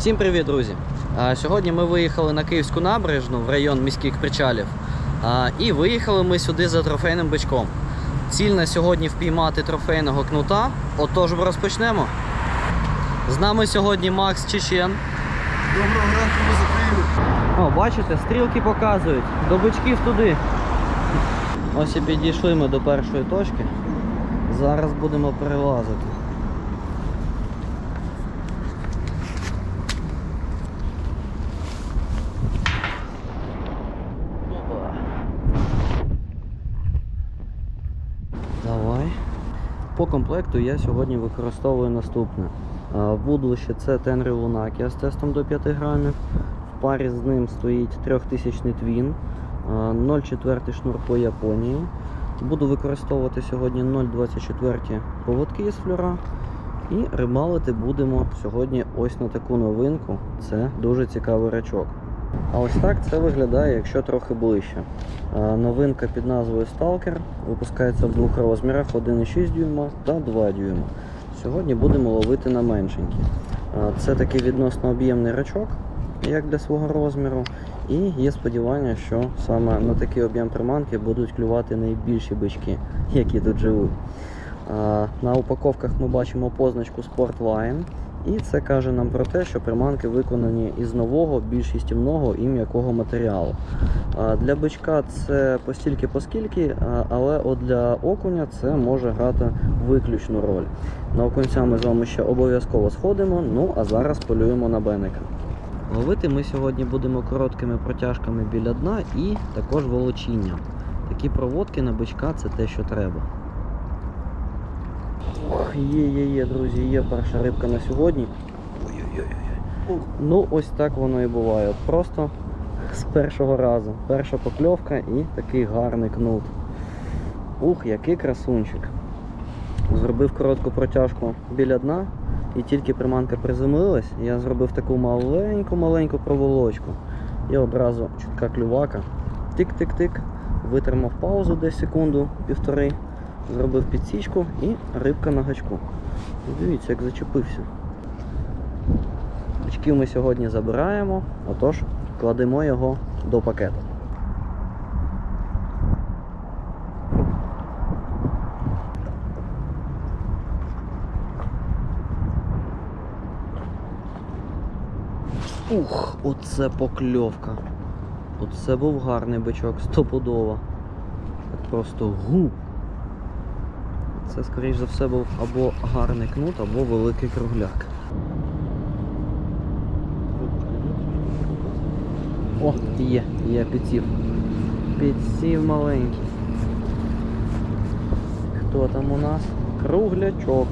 Всім привіт, друзі! Сьогодні ми виїхали на Київську набережну в район міських причалів. І виїхали ми сюди за трофейним бичком. Ціль на сьогодні впіймати трофейного кнута. Отож розпочнемо. З нами сьогодні Макс Чечен. Доброго ранку, ми за О, бачите, стрілки показують. До бичків туди. Ось і підійшли ми до першої точки. Зараз будемо перелазити. Опа. Давай. По комплекту я сьогодні використовую наступне. Вудлище це Tenry Lunakia з тестом до 5 грамів. В парі з ним стоїть 3000 твін, 0,4 шнур по Японії. Буду використовувати сьогодні 0,24 поводки з флюра. І рибалити будемо сьогодні ось на таку новинку. Це дуже цікавий рачок. А ось так це виглядає, якщо трохи ближче. Новинка під назвою Stalker випускається в двох розмірах 1,6 дюйма та 2 дюйма. Сьогодні будемо ловити на меншенькі. Це такий відносно об'ємний рачок, як для свого розміру. І є сподівання, що саме на такий об'єм приманки будуть клювати найбільші бички, які тут живуть. На упаковках ми бачимо позначку Sportline. І це каже нам про те, що приманки виконані із нового, більш їстівного і м'якого матеріалу. Для бичка це постільки поскільки, але от для окуня це може грати виключну роль. На окунця ми з вами ще обов'язково сходимо, ну а зараз полюємо на беника. Ловити ми сьогодні будемо короткими протяжками біля дна і також волочінням. Такі проводки на бичка це те, що треба. Ох, є, є, є, друзі, є перша рибка на сьогодні. Ой-ой-ой. Ну, ось так воно і буває. Просто з першого разу. Перша покльовка і такий гарний кнут. Ух, який красунчик. Зробив коротку протяжку біля дна, і тільки приманка приземлилась, я зробив таку маленьку-маленьку проволочку. І одразу чутка клювака. Тик-тик-тик. Витримав паузу десь секунду, півтори зробив підсічку і рибка на гачку. Дивіться, як зачепився. Очків ми сьогодні забираємо, отож кладемо його до пакету. Ух, оце покльовка. Оце був гарний бичок, стопудово. Так просто гу. Це, скоріш за все, був або гарний кнут, або великий кругляк. О, є, є підсів. Підсів маленький. Хто там у нас? Круглячок.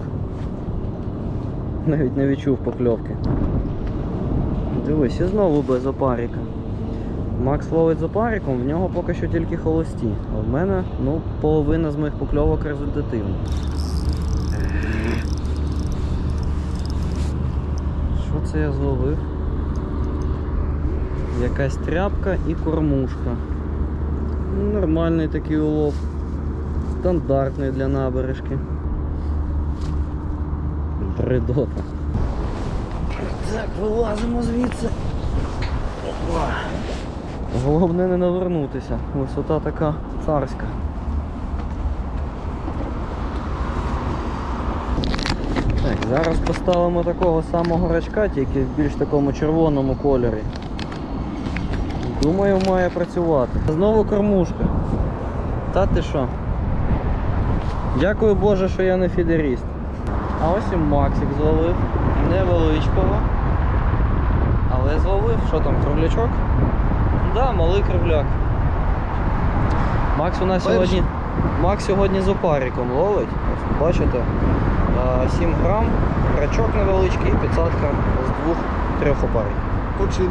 Навіть не відчув покльовки. Дивись, і знову без опаріка. Макс ловить з опариком, в нього поки що тільки холості. А в мене ну, половина з моїх покльовок результативна. Що це я зловив? Якась тряпка і кормушка. Нормальний такий улов. Стандартний для набережки. Бредота. Так, вилазимо звідси. Опа. Головне не навернутися. Висота така царська. Так, зараз поставимо такого самого рачка, тільки в більш такому червоному кольорі. Думаю, має працювати. Знову кормушка. Та ти що? Дякую Боже, що я не фідеріст. А ось і Максик зловив. Невеличкого. Але зловив, що там, круглячок? Да, малий кругляк. Макс у нас сьогодні. Макс сьогодні з опариком ловить. Ось, бачите? 7 грам, рачок невеличкий, підсадка з двох-трьох опариків. Почин.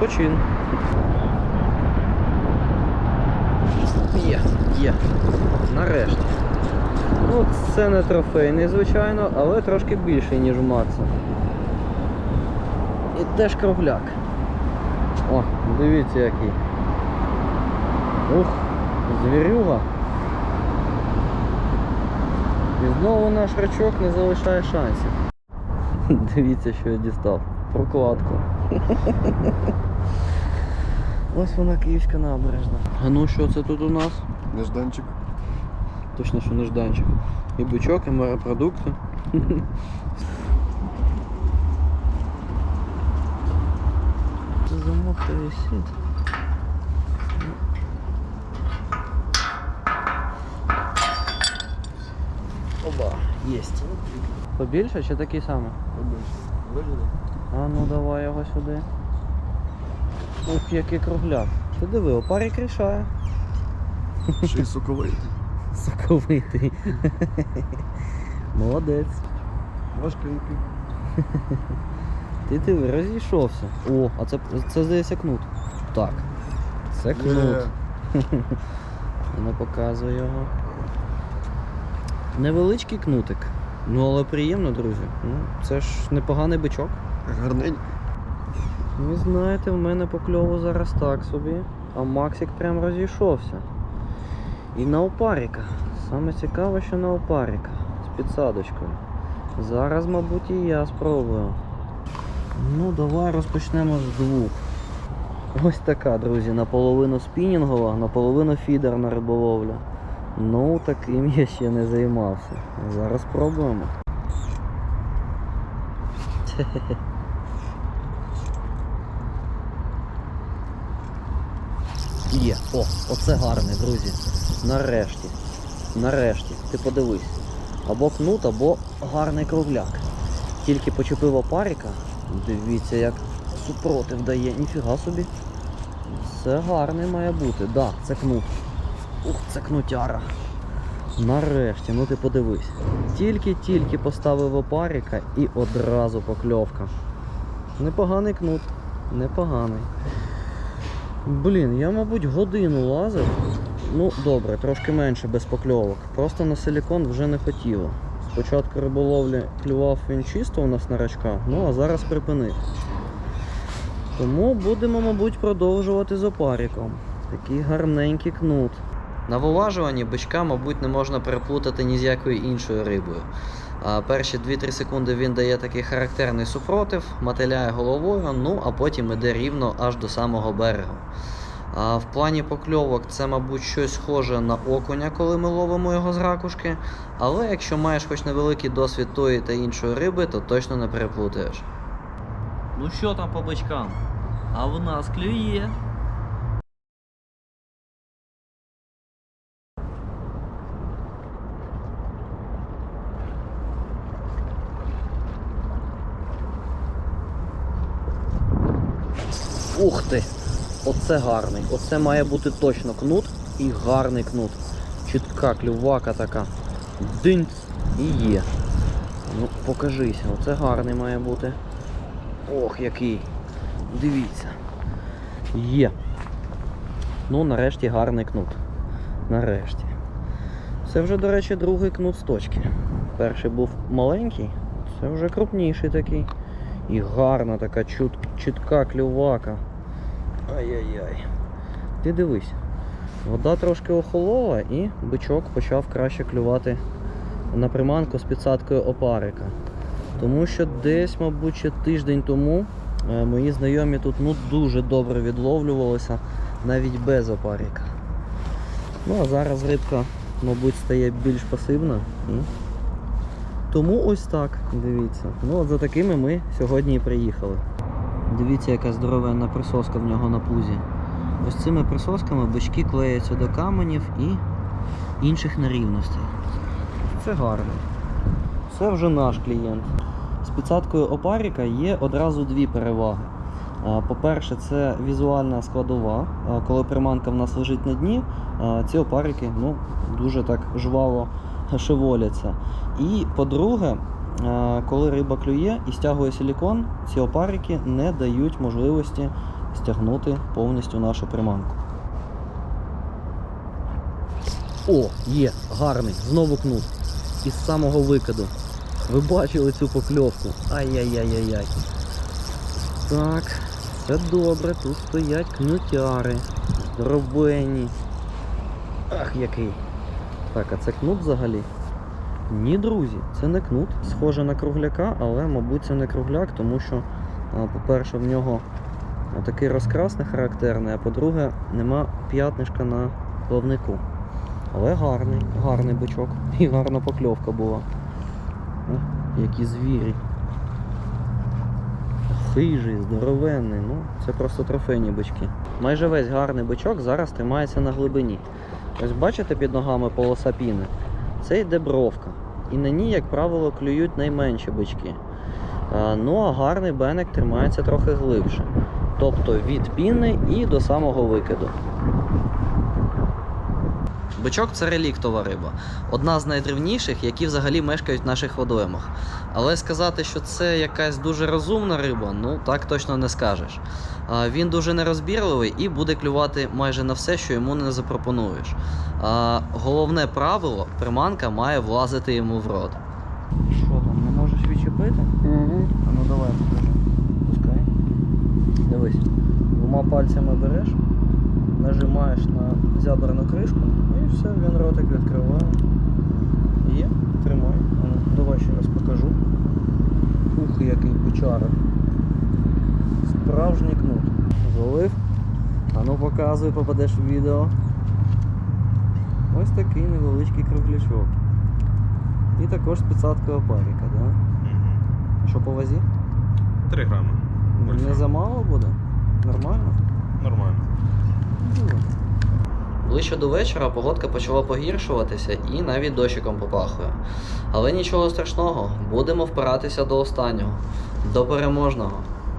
Почин. Є, є. Нарешті. Ну, це не трофейний, звичайно, але трошки більший, ніж у Макса. І теж кругляк. О, дивіться який. Ух, звірюга. І знову наш рачок не залишає шансів. Дивіться, що я дістав. прокладку. Ось вона київська набережна. А ну що це тут у нас? Нежданчик. Точно, що нежданчик. І бичок, і морепродукти. Це замок то висить. Оба, єсть. Побільше чи такий самий? А ну давай його сюди. Ух, який кругляк. Ти диви, опарик рішає. Ще й соковий. Соковитий. Молодець. Важкенький. Ти диви, розійшовся. О, а це, це здається кнут. Так. Це кнут. Є. Не показую його. Невеличкий кнутик. Ну але приємно, друзі. Ну, це ж непоганий бичок. Гарненький. Ви знаєте, в мене по кльову зараз так собі, а Максик прям розійшовся. І на опаріка. Саме цікаве, що на опаріка з підсадочкою. Зараз, мабуть, і я спробую. Ну, давай розпочнемо з двох. Ось така, друзі, наполовину спінінгова, наполовину фідерна риболовля. Ну, таким я ще не займався. Зараз спробуємо. Є. О, оце гарний, друзі. Нарешті. Нарешті. Ти подивись. Або кнут, або гарний кругляк. Тільки почепив опаріка. Дивіться, як супротив дає. Ніфіга собі. Це гарний має бути. Да, це кнут. Ух, це кнутяра. Нарешті, ну ти подивись. Тільки-тільки поставив опаріка і одразу покльовка. Непоганий кнут. Непоганий. Блін, я, мабуть, годину лазив. Ну, добре, трошки менше без покльовок. Просто на силікон вже не хотіло. Спочатку риболовлі клював він чисто у нас на рачка, ну а зараз припинив. Тому будемо, мабуть, продовжувати з опаріком. Такий гарненький кнут. На виважуванні бичка, мабуть, не можна переплутати ні з якою іншою рибою. А перші 2-3 секунди він дає такий характерний супротив, мотиляє головою, ну а потім іде рівно аж до самого берегу. А в плані покльовок це, мабуть, щось схоже на окуня, коли ми ловимо його з ракушки. Але якщо маєш хоч невеликий досвід тої та іншої риби, то точно не переплутаєш. Ну що там по бичкам? А в нас клює. Ух ти! Оце гарний. Оце має бути точно кнут і гарний кнут. Чітка клювака така. Динць і є. Ну, покажися, оце гарний має бути. Ох, який. Дивіться. Є. Ну, нарешті гарний кнут. Нарешті. Це вже, до речі, другий кнут з точки. Перший був маленький, це вже крупніший такий. І гарна така чут, чітка клювака. Ай-яй-яй. Ти дивись. Вода трошки охолола і бичок почав краще клювати на приманку з підсадкою опарика. Тому що десь, мабуть, ще тиждень тому е, мої знайомі тут ну, дуже добре відловлювалися навіть без опарика. Ну а зараз рибка, мабуть, стає більш пасивна. Тому ось так, дивіться. Ну от за такими ми сьогодні і приїхали. Дивіться, яка здоровенна присоска в нього на пузі. Ось цими присосками бички клеяться до каменів і інших нерівностей. Це гарно. Це вже наш клієнт. З підсадкою опаріка є одразу дві переваги. По-перше, це візуальна складова. Коли приманка в нас лежить на дні, ці опарики ну, дуже так жваво шеволяться. І по-друге, коли риба клює і стягує силікон, ці опарики не дають можливості стягнути повністю нашу приманку. О, є, гарний, знову кнут. Із самого викиду. Ви бачили цю покльовку? Ай-яй-яй-яй-яй. Так, це добре, тут стоять кнутяри. Здоровенні. Ах, який. Так, а це кнут взагалі? Ні, друзі, це не кнут. Схоже на кругляка, але, мабуть, це не кругляк, тому що По-перше, в нього такий розкрас не характерний, а по-друге, нема п'ятнишка на плавнику. Але гарний, гарний бичок. І гарна покльовка була. Які звірі. Хижий, здоровенний, ну це просто трофейні бички. Майже весь гарний бичок зараз тримається на глибині. Ось бачите під ногами полоса піни? Це йде бровка. І на ній, як правило, клюють найменші бички. Ну а гарний беник тримається трохи глибше. Тобто від піни і до самого викиду. Бичок це реліктова риба, одна з найдревніших, які взагалі мешкають в наших водоймах. Але сказати, що це якась дуже розумна риба, ну так точно не скажеш. Він дуже нерозбірливий і буде клювати майже на все, що йому не запропонуєш. А, Головне правило приманка має влазити йому в рот. Що там, не можеш відчепити? Угу. А ну давай покажи. Пускай. Дивись. Двома пальцями береш, нажимаєш на зяберну кришку і все, він ротик відкриває. Є, тримай. Ну, давай ще раз покажу. Ух, який бичара. Справжній кнут. Зловив. А ну показуй, попадеш в відео. Ось такий невеличкий круглячок. І також з підсадкою опаріка, так? Да? Що по вазі? 3 грами. Не замало буде? Нормально? Нормально. Ближче до вечора погодка почала погіршуватися і навіть дощиком попахує. Але нічого страшного, будемо впиратися до останнього, до переможного.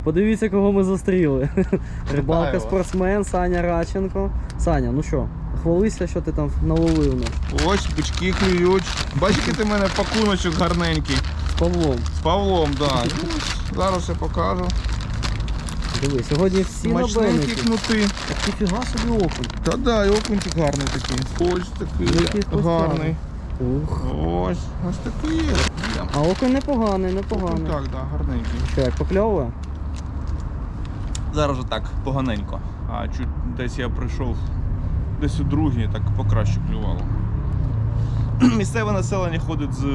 Подивіться, кого ми зустріли. Рибалка спортсмен, Саня Радченко. Саня, ну що, хвалися, що ти там наловив нас Ось бички клюють. Бачите, ти мене пакуночок гарненький. з Павлом. З Павлом, так. Да. Зараз я покажу. Диви, сьогодні всі на Смачненькі бенеті. кнути. Ніфіга собі окунь. Та да, і окунчик гарний такий. Ось Який такий хвостяний. гарний. Ух. Ось, ось такий. А окунь непоганий, Окунь непоганий. так, да, гарненький. Що, як покльовує? Зараз же так, поганенько. А чуть десь я прийшов десь у другій, так покраще клювало. Місцеве населення ходить з е,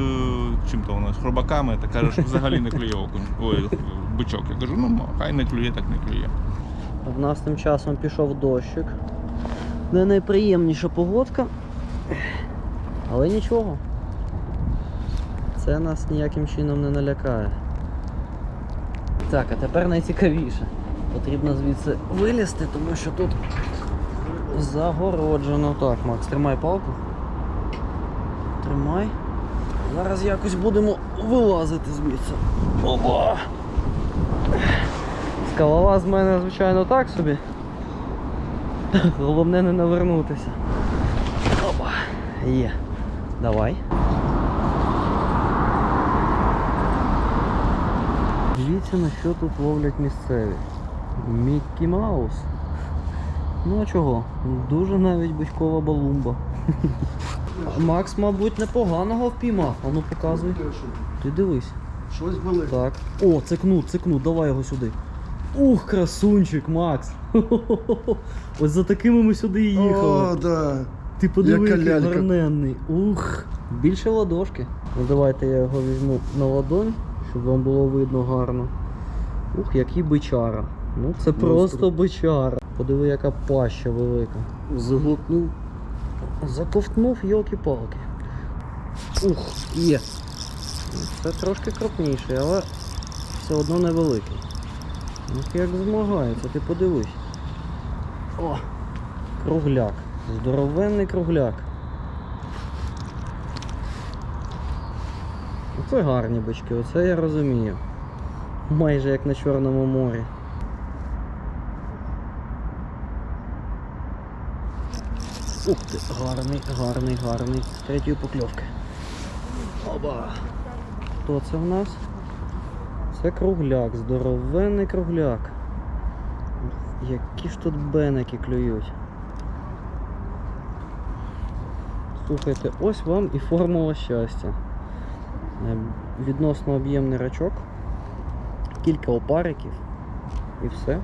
чим то воно, з хробаками та каже, що взагалі не клює окунь. Ой, бичок. Я кажу, ну хай не клює, так не клює. В нас тим часом пішов дощик. Не найприємніша погодка. Але нічого. Це нас ніяким чином не налякає. Так, а тепер найцікавіше. Потрібно звідси вилізти, тому що тут загороджено. Так, Макс, тримай палку. Тримай. Зараз якось будемо вилазити звідси. Опа! Скалолаз з мене, звичайно, так собі. Головне не навернутися. Опа. Є. Давай. Дивіться на що тут ловлять місцеві. Міккі Маус. Ну а чого? Дуже навіть бичкова балумба. Макс, мабуть, непоганого впіймав. А ну показуй. Ти дивись. Щось велике. Так. О, це кнут, давай його сюди. Ух, красунчик, Макс. Ось за такими ми сюди і їхали. О, да. Ти подиви, яка який гарненний. Ух, більше ладошки. Ну давайте я його візьму на ладонь, щоб вам було видно гарно. Ух, який бичара. Ну це просто бичара. Подиви, яка паща велика. Заглотнув. Заковтнув йолки-палки. Ух, є. Це трошки крупніший, але все одно невеликий. Ух, як змагається, ти подивись. О! Кругляк. Здоровенний кругляк. Оце гарні бички, оце я розумію. Майже як на Чорному морі. Ух ти, гарний, гарний, гарний. Третьої покльовки. Оба. Хто це в нас? Це кругляк, здоровенний кругляк. Які ж тут беники клюють. Слухайте, ось вам і формула щастя. Е, Відносно об'ємний рачок, кілька опариків і все.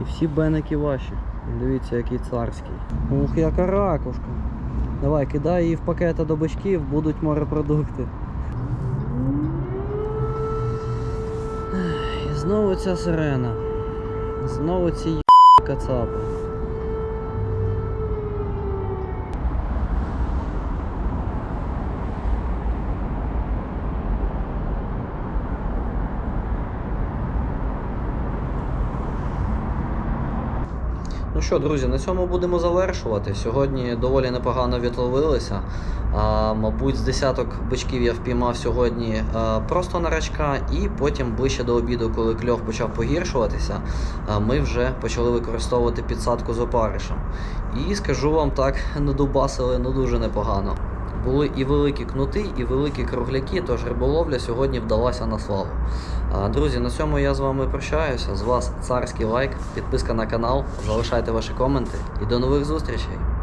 І всі беники ваші. Дивіться, який царський. Ух, яка ракушка. Давай, кидай її в пакета до бочків, будуть морепродукти. Знову ця сирена. Знову ці й- кацапи. Що, друзі, на цьому будемо завершувати. Сьогодні доволі непогано відловилися. А, мабуть, з десяток бичків я впіймав сьогодні а, просто на рачка, і потім ближче до обіду, коли кльов почав погіршуватися, а, ми вже почали використовувати підсадку з опаришем. І скажу вам так, надубасили ну дуже непогано. Були і великі кнути, і великі кругляки, тож риболовля сьогодні вдалася на славу. Друзі, на цьому я з вами прощаюся. З вас царський лайк, підписка на канал, залишайте ваші коменти і до нових зустрічей!